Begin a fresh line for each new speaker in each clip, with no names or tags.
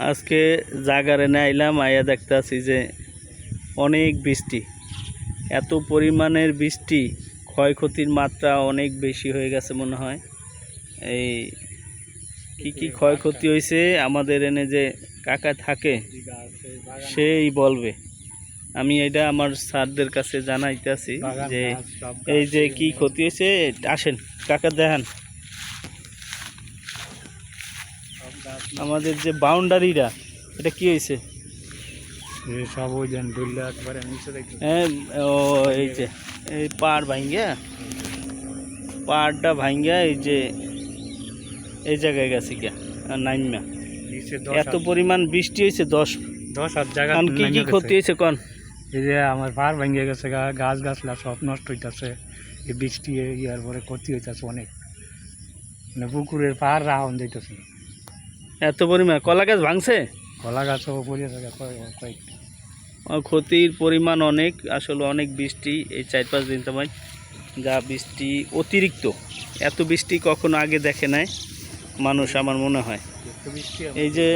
আজকে জাগারে না আইলাম আইয়া দেখতে আছি যে অনেক বৃষ্টি। এত পরিমাণের বৃষ্টি ক্ষয়ক্ষতির মাত্রা অনেক বেশি হয়ে গেছে মনে হয়। এই কি কি ক্ষয়ক্ষতি হয়েছে আমাদের এনে যে কাকা থাকে সেই বলবে। আমি এটা আমার স্যারদের কাছে জানাইতেছি যে এই যে কি ক্ষতি হয়েছে আসেন কাকা দেখান। আমাদের যে বাউন্ডারিটা এটা কি হয়েছে?
সব ওই যেন দুল্লা একবারে নিচে দেখি
হ্যাঁ ও এই যে এই পাড় ভাঙ্গা পাড়টা ভাঙ্গা এই যে এই জায়গায় গেছে গিয়া নাইমা। এত পরিমাণ বৃষ্টি হয়েছে দশ।
দশ হাত জায়গা
কি কি ক্ষতি হয়েছে কন?
এই যে আমার পাহাড় ভেঙে গেছে গা- গাছ গাছলা সব নষ্ট হইতাছে। এই বৃষ্টি ইয়ার পরে ক্ষতি হইতাছে অনেক। মানে পুকুরের পাহাড় রাহন যাইতেছে
এত পরিমাণ? কলা গাছ ভাঙছে?
কলা থাকে
ও, ক্ষতির পরিমাণ অনেক আসলে অনেক বৃষ্টি এই চার পাঁচ দিন সময়। যা বৃষ্টি অতিরিক্ত এত বৃষ্টি কখনো আগে দেখে নাই মানুষ আমার মনে হয়।
বৃষ্টি
এই যে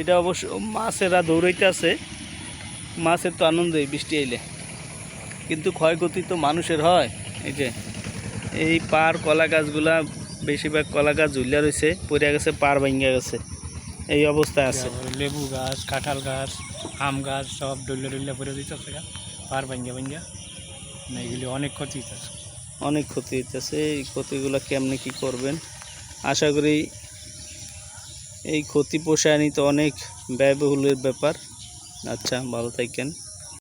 এটা অবশ্য মাছেরা দৌড়াইতে আছে মাছের তো আনন্দই বৃষ্টি এলে। কিন্তু ক্ষয়ক্ষতি তো মানুষের হয় এই যে এই পার কলা গাছগুলা বেশিরভাগ কলা গাছ ঝুলিয়া রয়েছে পড়ে গেছে পার ভাঙ্গা গেছে। এই অবস্থায় আছে।
লেবু গাছ কাঁঠাল গাছ আম গাছ সব ডুল্লে ডুল্লে ভরে দিতেছে পার ভাঙ্গা ভাঙ্গা এগুলি অনেক ক্ষতি হইতেছে।
অনেক ক্ষতি হইতেছে। এই ক্ষতিগুলো কেমনি কি করবেন? আশা করি এই ক্ষতি পোষায় তো অনেক ব্যয়বহুলের ব্যাপার। আচ্ছা ভালো থাকেন।